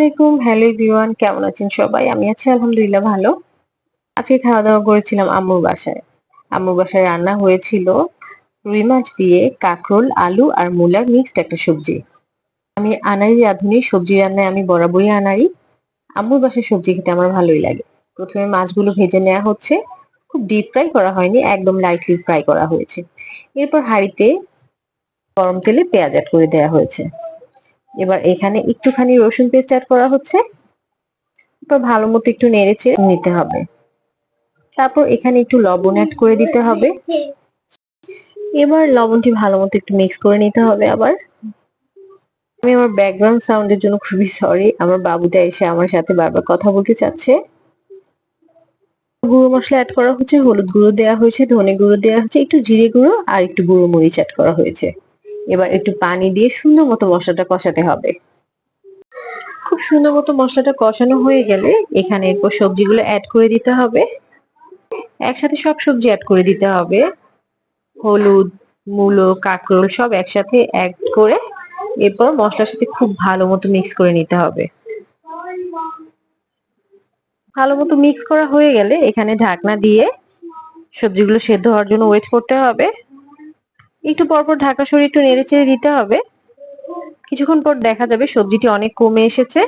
আলাইকুম। Hello everyone কেমন আছেন সবাই? আমি আছি আলহামদুলিল্লাহ ভালো। আজকে খাওয়া দাওয়া করেছিলাম আম্মুর বাসায়। আম্মুর বাসায় রান্না হয়েছিল রুই মাছ দিয়ে কাঁকরোল, আলু আর মূলার মিক্সড একটা সবজি। আমি আনারি রাঁধুনি সবজি রান্নায় আমি বরাবরই আনারি। আম্মুর বাসায় সবজি খেতে আমার ভালোই লাগে। প্রথমে মাছগুলো ভেজে নেওয়া হচ্ছে। খুব ডিপ ফ্রাই করা হয়নি, একদম লাইটলি ফ্রাই করা হয়েছে। এরপর হাঁড়িতে গরম তেলে পেঁয়াজ অ্যাড করে দেওয়া হয়েছে। এবার এখানে একটুখানি রসুন পেস্ট অ্যাড করা হচ্ছে। এরপর ভালো মতো একটু নেড়েচে নিতে হবে। তারপর এখানে একটু লবণ অ্যাড করে দিতে হবে। এবার লবণটি ভালো মতো একটু মিক্স করে নিতে হবে আবার। আমি আমার ব্যাকগ্রাউন্ড সাউন্ডের জন্য খুবই সরি আমার বাবুটা এসে আমার সাথে বারবার কথা বলতে চাচ্ছে। গুঁড়ো মশলা অ্যাড করা হচ্ছে, হলুদ গুঁড়ো দেওয়া হয়েছে, ধনে গুঁড়ো দেওয়া হচ্ছে, একটু জিরে গুঁড়ো আর একটু গুঁড়ো মরিচ অ্যাড করা হয়েছে। এবার একটু পানি দিয়ে সুন্দর মতো মশলাটা কষাতে হবে। খুব সুন্দর মতো মশলাটা কষানো হয়ে গেলে এখানে এরপর সবজিগুলো অ্যাড করে দিতে হবে। একসাথে সব সবজি অ্যাড করে দিতে হবে। হলুদ, মূলো, কাঁকরোল সব একসাথে অ্যাড করে এরপর মশলার সাথে খুব ভালো মতো মিক্স করে নিতে হবে। ভালো মতো মিক্স করা হয়ে গেলে এখানে ঢাকনা দিয়ে সবজিগুলো সেদ্ধ হওয়ার জন্য ওয়েট করতে হবে। একটু পরপর ঢাকা সরিয়ে একটু নেড়ে চেড়ে দিতে হবে। কিছুক্ষণ পর দেখা যাবে, সবজিটি অনেক কমে এসেছে।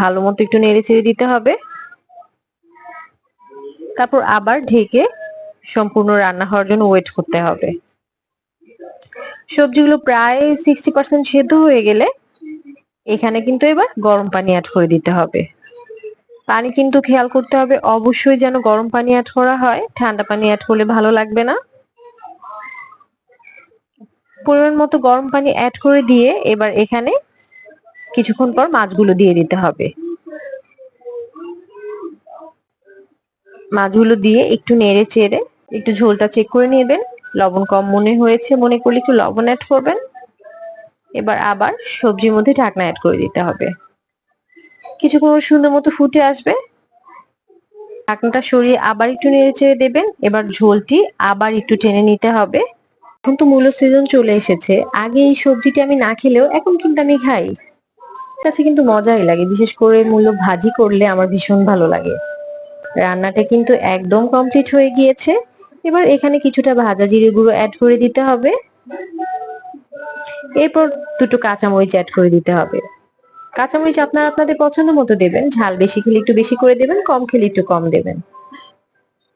ভালো মতো একটু নেড়ে চেড়ে দিতে হবে। তারপর আবার ঢেকে সম্পূর্ণ রান্না হওয়ার জন্য ওয়েট করতে হবে। সবজিগুলো প্রায় সিক্সটি পার্সেন্ট সেদ্ধ হয়ে গেলে এখানে কিন্তু এবার গরম পানি অ্যাড করে দিতে হবে। পানি কিন্তু খেয়াল করতে হবে। অবশ্যই যেন গরম পানি অ্যাড করা হয়। ঠান্ডা পানি অ্যাড করলে ভালো লাগবে না। পরিমাণ মতো গরম পানি অ্যাড করে দিয়ে এবার এখানে কিছুক্ষণ পর মাছগুলো দিয়ে দিতে হবে। মাছগুলো দিয়ে একটু নেড়ে চেড়ে একটু ঝোলটা চেক করে নেবেন। লবণ কম মনে হয়েছে মনে করলে একটু লবণ অ্যাড করবেন। এবার আবার সবজির মধ্যে ঢাকনা অ্যাড করে দিতে হবে। কিছুক্ষণ সুন্দর মতো ফুটে আসবে। ঢাকনাটা সরিয়ে আবার একটু নেড়ে চেড়ে দেবেন। এবার ঝোলটি আবার একটু টেনে নিতে হবে। এখন তো মূল সিজন চলে এসেছে। আগে এই সবজিটি আমি না খেলেও এখন কিন্তু আমি খাই। কাছে কিন্তু মজাই লাগে। বিশেষ করে মূল্য ভাজি করলে আমার ভীষণ ভালো লাগে। রান্নাটা কিন্তু একদম কমপ্লিট হয়ে গিয়েছে। এবার এখানে কিছুটা ভাজা জিরে গুঁড়ো অ্যাড করে দিতে হবে। এরপর দুটো কাঁচামরিচ অ্যাড করে দিতে হবে। কাঁচামরিচ আপনারা আপনাদের পছন্দ মতো দেবেন। ঝাল বেশি খেলে একটু বেশি করে দেবেন, কম খেলে একটু কম দেবেন।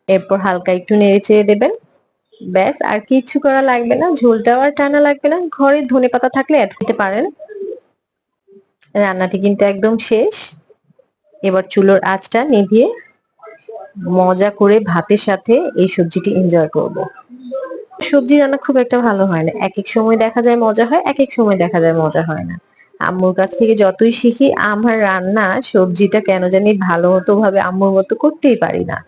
এরপর হালকা একটু নেড়ে চেড়ে দেবেন। ব্যাস, আর কিছু করা লাগবে না, ঝোলটাও আর টানা লাগবে না। ঘরে ধনে পাতা থাকলে অ্যাড করতে পারেন। রান্নাটি কিন্তু একদম শেষ। এবার চুলোর আঁচটা নিভিয়ে মজা করে ভাতের সাথে এই সবজিটি এনজয় করব। সবজি রান্না খুব একটা ভালো হয় না। এক এক সময় দেখা যায় মজা হয় এক এক সময় দেখা যায় মজা হয় না। আম্মুর কাছ থেকে যতই শিখি, আমার রান্না সবজিটা কেন জানি ভালো মতো ভাবে আম্মুর মতো করতেই পারি না।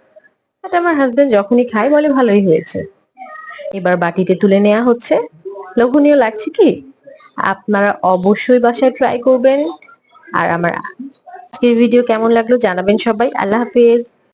বাট আমার হাজবেন্ড যখনই খায় বলে ভালোই হয়েছে। এবার বাটিতে তুলে নেওয়া হচ্ছে। লোভনীয় লাগছে কি? আপনারা অবশ্যই বাসায় ট্রাই করবেন। আর আমার আজকের ভিডিও কেমন লাগল জানাবেন সবাই। আল্লাহ হাফেজ।